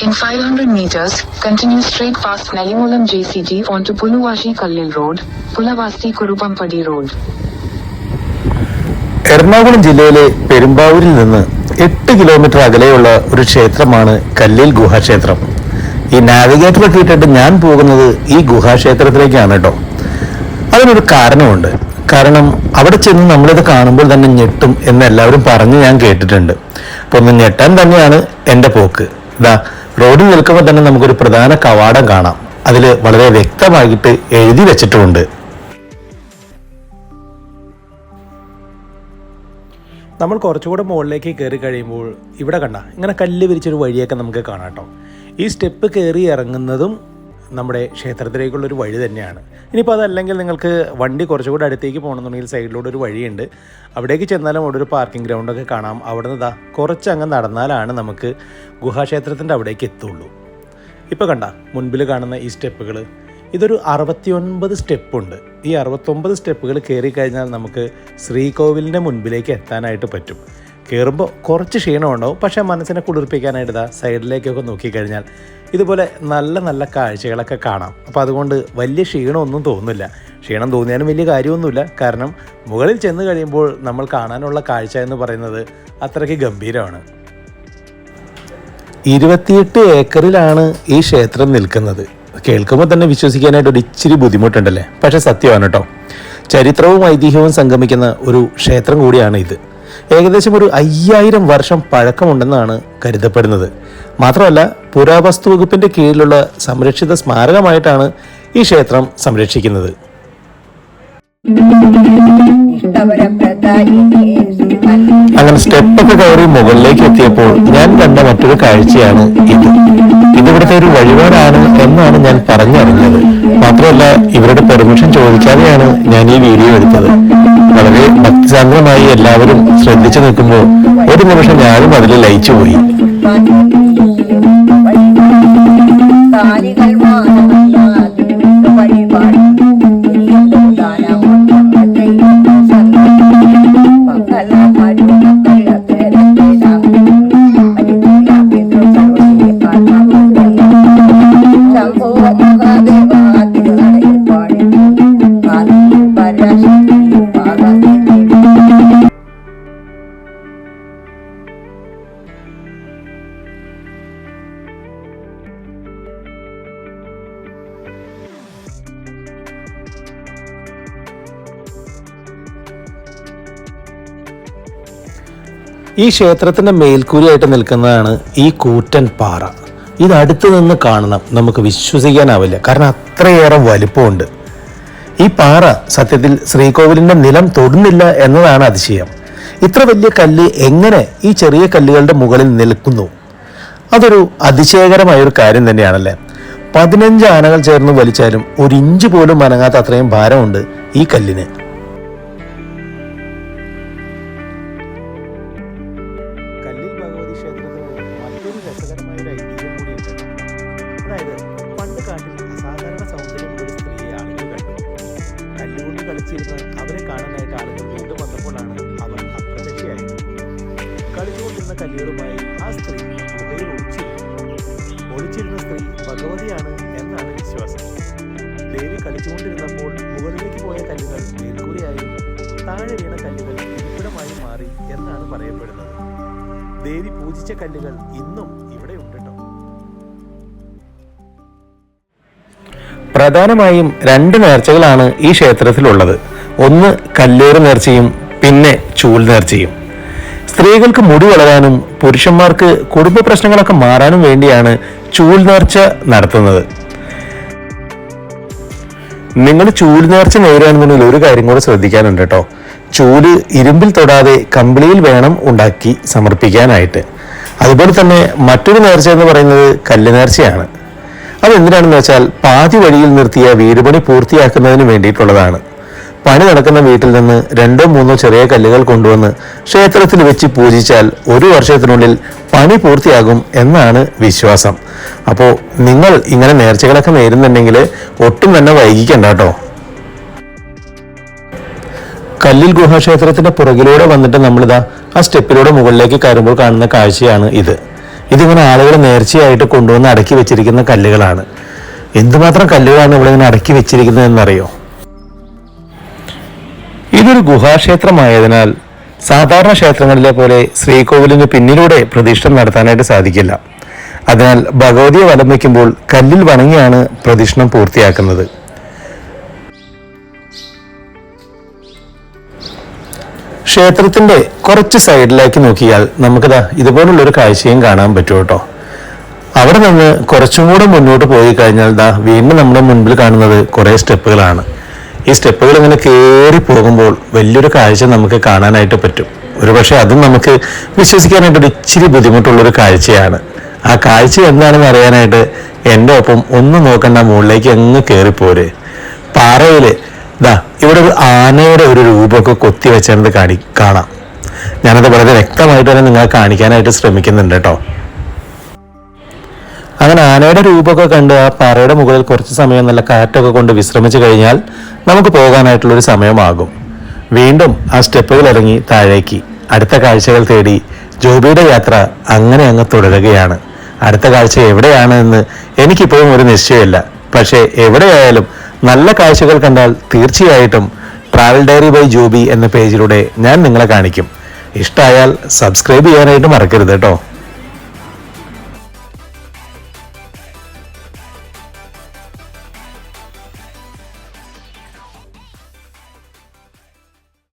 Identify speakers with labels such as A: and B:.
A: In 500 meters, continue straight past Nelimulam JCG onto Puluvashi Kallil Road, Pulavasti Kurupampadi Road.
B: Ernakulam ജില്ലയിലെ പെരുമ്പാവൂരിൽ നിന്ന് എട്ട് kilometre അകലെയുള്ള ഒരു ക്ഷേത്രമാണ് കല്ലിൽ ഗുഹാക്ഷേത്രം. ഈ നാവിഗേറ്ററൊക്കെ ഇട്ടിട്ട് ഞാൻ പോകുന്നത് ഈ ഗുഹാക്ഷേത്രത്തിലേക്കാണ് കേട്ടോ അതിനൊരു കാരണമുണ്ട് കാരണം അവിടെ ചെന്ന് നമ്മളിത് കാണുമ്പോൾ തന്നെ ഞെട്ടും എന്ന് എല്ലാവരും പറഞ്ഞ് ഞാൻ കേട്ടിട്ടുണ്ട്. അപ്പൊ ഒന്ന് ഞെട്ടാൻ തന്നെയാണ് എന്റെ പോക്ക്. ഇതാ റോഡിൽ നിൽക്കുമ്പോൾ തന്നെ നമുക്കൊരു പ്രധാന കവാടം കാണാം. അതിൽ വളരെ വ്യക്തമായിട്ട് എഴുതി വെച്ചിട്ടുമുണ്ട് നമ്മൾ കുറച്ചുകൂടെ മുകളിലേക്ക് കയറി കഴിയുമ്പോൾ ഇവിടെ കണ്ട ഇങ്ങനെ കല്ല് വിരിച്ചൊരു വഴിയൊക്കെ നമുക്ക് കാണാം കേട്ടോ. ഈ സ്റ്റെപ്പ് കയറി ഇറങ്ങുന്നതും നമ്മുടെ ക്ഷേത്രത്തിലേക്കുള്ള ഒരു വഴി തന്നെയാണ്. ഇനിയിപ്പോൾ അതല്ലെങ്കിൽ നിങ്ങൾക്ക് വണ്ടി കുറച്ചുകൂടി അടുത്തേക്ക് പോകണമെന്നുണ്ടെങ്കിൽ സൈഡിലൂടെ ഒരു വഴിയുണ്ട്. അവിടേക്ക് ചെന്നാലും അവിടെ ഒരു പാർക്കിംഗ് ഗ്രൗണ്ടൊക്കെ കാണാം. അവിടെ നിന്ന് കുറച്ച് കുറച്ചങ്ങ് നടന്നാലാണ് നമുക്ക് ഗുഹാക്ഷേത്രത്തിന്റെ അവിടേക്ക് എത്തുള്ളൂ. ഇപ്പോൾ കണ്ട മുൻപിൽ കാണുന്ന ഈ സ്റ്റെപ്പുകൾ ഇതൊരു അറുപത്തിയൊൻപത് സ്റ്റെപ്പുണ്ട്. ഈ അറുപത്തൊമ്പത് സ്റ്റെപ്പുകൾ കയറി കഴിഞ്ഞാൽ നമുക്ക് ശ്രീകോവിലിന്റെ മുൻപിലേക്ക് എത്താനായിട്ട് പറ്റും. കയറുമ്പോൾ കുറച്ച് ക്ഷീണം ഉണ്ടാവും. പക്ഷേ മനസ്സിനെ കുളിർപ്പിക്കാനായിട്ട് ഇതാ സൈഡിലേക്കൊക്കെ നോക്കിക്കഴിഞ്ഞാൽ ഇതുപോലെ നല്ല നല്ല കാഴ്ചകളൊക്കെ കാണാം. അപ്പോൾ അതുകൊണ്ട് വലിയ ക്ഷീണമൊന്നും തോന്നുന്നില്ല. ക്ഷീണം തോന്നിയാലും വലിയ കാര്യമൊന്നുമില്ല. കാരണം മുകളിൽ ചെന്ന് കഴിയുമ്പോൾ നമ്മൾ കാണാനുള്ള കാഴ്ച എന്ന് പറയുന്നത് അത്രയ്ക്ക് ഗംഭീരമാണ്. ഇരുപത്തിയെട്ട് ഏക്കറിലാണ് ഈ ക്ഷേത്രം നിൽക്കുന്നത്. കേൾക്കുമ്പോൾ തന്നെ വിശ്വസിക്കാനായിട്ട് ഒരു ഇച്ചിരി ബുദ്ധിമുട്ടുണ്ടല്ലേ? പക്ഷേ സത്യമാണ് കേട്ടോ. ചരിത്രവും ഐതിഹ്യവും സംഗമിക്കുന്ന ഒരു ക്ഷേത്രം കൂടിയാണ് ഇത്. ഏകദേശം ഒരു അയ്യായിരം വർഷം പഴക്കമുണ്ടെന്നാണ് കരുതപ്പെടുന്നത്. മാത്രമല്ല പുരാവസ്തു വകുപ്പിന്റെ കീഴിലുള്ള സംരക്ഷിത സ്മാരകമായിട്ടാണ് ഈ ക്ഷേത്രം സംരക്ഷിക്കുന്നത്. അങ്ങനെ സ്റ്റെപ്പൊക്കെ കയറി മുകളിലേക്ക് എത്തിയപ്പോൾ ഞാൻ കണ്ട മറ്റൊരു കാഴ്ചയാണ് ഇത്. ഇതിവിടുത്തെ ഒരു വഴിപാടാണ് എന്നാണ് ഞാൻ പറഞ്ഞറിഞ്ഞത്. മാത്രമല്ല ഇവരുടെ പെർമിഷൻ ചോദിക്കാതെയാണ് ഞാൻ ഈ വീഡിയോ എടുത്തത്. വളരെ ഭക്തിസാന്ദ്രമായി എല്ലാവരും ശ്രദ്ധിച്ചു നിൽക്കുമ്പോൾ ഒരു നിമിഷം ഞാനും അതിൽ ലയിച്ചു പോയി ഈ ക്ഷേത്രത്തിന്റെ മേൽക്കൂരയായിട്ട് നിൽക്കുന്നതാണ് ഈ കൂറ്റൻ പാറ. ഇത് അടുത്ത് നിന്ന് കാണണം. നമുക്ക് വിശ്വസിക്കാനാവില്ല. കാരണം അത്രയേറെ വലിപ്പമുണ്ട്. ഈ പാറ സത്യത്തിൽ ശ്രീകോവിലിന്റെ നിലം തൊടുന്നില്ല എന്നതാണ് അതിശയം. ഇത്ര വലിയ കല്ല് എങ്ങനെ ഈ ചെറിയ കല്ലുകളുടെ മുകളിൽ നിൽക്കുന്നു? അതൊരു അതിശയകരമായ ഒരു കാര്യം തന്നെയാണല്ലേ? പതിനഞ്ച് ആനകൾ ചേർന്ന് വലിച്ചാലും ഒരു ഇഞ്ച് പോലും അനങ്ങാത്ത അത്രയും ഭാരമുണ്ട് ഈ കല്ലിന്. കല്ലുകളുമായി ആ സ്ത്രീ ഗുഹയിൽ ഒളിച്ചിരുന്നു ഒളിച്ചിരുന്ന സ്ത്രീ ഭഗവതിയാണ് എന്നാണ് വിശ്വാസം ദേവി കളിച്ചുകൊണ്ടിരുന്നപ്പോൾ മുകളിലേക്ക് പോയ കല്ലുകൾ മേൽക്കൂരയായും താഴെ വീണ കല്ലുകൾ ഇരിപ്പിടമായി മാറി എന്നാണ് പറയപ്പെടുന്നത് ദേവി പൂജിച്ച കല്ലുകൾ ഇന്നും ഇവിടെ ഉണ്ട് പ്രധാനമായും രണ്ട് നേർച്ചകളാണ് ഈ ക്ഷേത്രത്തിലുള്ളത്. ഒന്ന് കല്ലേറ് നേർച്ചയും പിന്നെ ചൂൽ നേർച്ചയും. സ്ത്രീകൾക്ക് മുടി വളരാനും പുരുഷന്മാർക്ക് കുടുംബ പ്രശ്നങ്ങളൊക്കെ മാറാനും വേണ്ടിയാണ് ചൂൽ നേർച്ച നടത്തുന്നത്. നിങ്ങൾ ചൂൽ നേർച്ച നേരുകയാണെന്നുണ്ടെങ്കിൽ ഒരു കാര്യം കൂടെ ശ്രദ്ധിക്കാനുണ്ട് കേട്ടോ. ചൂൽ ഇരുമ്പിൽ തൊടാതെ കമ്പിളിയിൽ വേണം ഉണ്ടാക്കി സമർപ്പിക്കാനായിട്ട്. അതുപോലെ തന്നെ മറ്റൊരു നേർച്ച എന്ന് പറയുന്നത് കല്ല് നേർച്ചയാണ് അതെന്തിനാണെന്ന് വെച്ചാൽ പാതി വഴിയിൽ നിർത്തിയ വീടുപണി പൂർത്തിയാക്കുന്നതിന് വേണ്ടിയിട്ടുള്ളതാണ്. പണി നടക്കുന്ന വീട്ടിൽ നിന്ന് രണ്ടോ മൂന്നോ ചെറിയ കല്ലുകൾ കൊണ്ടുവന്ന് ക്ഷേത്രത്തിൽ വെച്ച് പൂജിച്ചാൽ ഒരു വർഷത്തിനുള്ളിൽ പണി പൂർത്തിയാകും എന്നാണ് വിശ്വാസം. അപ്പോൾ നിങ്ങൾ ഇങ്ങനെ നേർച്ചകളൊക്കെ നേരുന്നുണ്ടെങ്കിൽ ഒട്ടും തന്നെ വൈകിക്കണ്ട കേട്ടോ. കല്ലിൽ ഗുഹാക്ഷേത്രത്തിന്റെ പുറകിലൂടെ വന്നിട്ട് നമ്മളിതാ ആ സ്റ്റെപ്പിലൂടെ മുകളിലേക്ക് കയറുമ്പോൾ കാണുന്ന കാഴ്ചയാണ് ഇത്. ഇതിങ്ങനെ ആളുകൾ നേർച്ചയായിട്ട് കൊണ്ടുവന്ന് അടക്കി വെച്ചിരിക്കുന്ന കല്ലുകളാണ്. എന്തുമാത്രം കല്ലുകളാണ് ഇവിടെ ഇങ്ങനെ അടക്കി വെച്ചിരിക്കുന്നത് എന്നറിയോ ഇതൊരു ഗുഹാക്ഷേത്രമായതിനാൽ സാധാരണ ക്ഷേത്രങ്ങളിലെ പോലെ ശ്രീകോവിലിന് പിന്നിലൂടെ പ്രതിഷ്ഠ നടത്താനായിട്ട് സാധിക്കില്ല. അതിനാൽ ഭഗവതിയെ വലം വയ്ക്കുമ്പോൾ കല്ലിൽ വണങ്ങിയാണ് പ്രദക്ഷിണം പൂർത്തിയാക്കുന്നത്. ക്ഷേത്രത്തിന്റെ കുറച്ച് സൈഡിലേക്ക് നോക്കിയാൽ നമുക്കിതാ ഇതുപോലുള്ള ഒരു കാഴ്ചയും കാണാൻ പറ്റും കേട്ടോ. അവിടെ നിന്ന് കുറച്ചും കൂടെ മുന്നോട്ട് പോയി കഴിഞ്ഞാൽ ദാ വീണ്ടും നമ്മുടെ മുൻപിൽ കാണുന്നത് കുറേ സ്റ്റെപ്പുകളാണ്. ഈ സ്റ്റെപ്പുകൾ ഇങ്ങനെ കയറി പോകുമ്പോൾ വലിയൊരു കാഴ്ച നമുക്ക് കാണാനായിട്ട് പറ്റും. ഒരുപക്ഷെ അതും നമുക്ക് വിശ്വസിക്കാനായിട്ട് ഒരു ഇച്ചിരി ബുദ്ധിമുട്ടുള്ളൊരു കാഴ്ചയാണ്. ആ കാഴ്ച എന്താണെന്ന് അറിയാനായിട്ട് എന്റെ ഒപ്പം ഒന്ന് നോക്കണ്ട മുകളിലേക്ക് അങ്ങ് കയറിപ്പോര് പാറയിൽ ദാ ഇവിടെ ഒരു ആനയുടെ ഒരു രൂപമൊക്കെ കൊത്തി വെച്ചത് കാണി കാണാം. ഞാനത് വളരെ വ്യക്തമായിട്ട് തന്നെ നിങ്ങളെ കാണിക്കാനായിട്ട് ശ്രമിക്കുന്നുണ്ട് കേട്ടോ. അങ്ങനെ ആനയുടെ രൂപമൊക്കെ കണ്ട് ആ പാറയുടെ മുകളിൽ കുറച്ച് സമയം നല്ല കാറ്റൊക്കെ കൊണ്ട് വിശ്രമിച്ചു കഴിഞ്ഞാൽ നമുക്ക് പോകാനായിട്ടുള്ളൊരു സമയമാകും. വീണ്ടും ആ സ്റ്റെപ്പുകൾ ഇറങ്ങി താഴേക്ക്. അടുത്ത കാഴ്ചകൾ തേടി ജോബിയുടെ യാത്ര അങ്ങനെ അങ്ങ് തുടരുകയാണ്. അടുത്ത കാഴ്ച എവിടെയാണ് എന്ന് എനിക്കിപ്പോഴും ഒരു നിശ്ചയമില്ല. പക്ഷേ എവിടെയായാലും നല്ല കാഴ്ചകൾ കണ്ടാൽ തീർച്ചയായിട്ടും ട്രാവൽ ഡയറി ബൈ ജോബി എന്ന പേജിലൂടെ ഞാൻ നിങ്ങളെ കാണിക്കും. ഇഷ്ടമായാൽ സബ്സ്ക്രൈബ് ചെയ്യാനായിട്ട് മറക്കരുത് കേട്ടോ.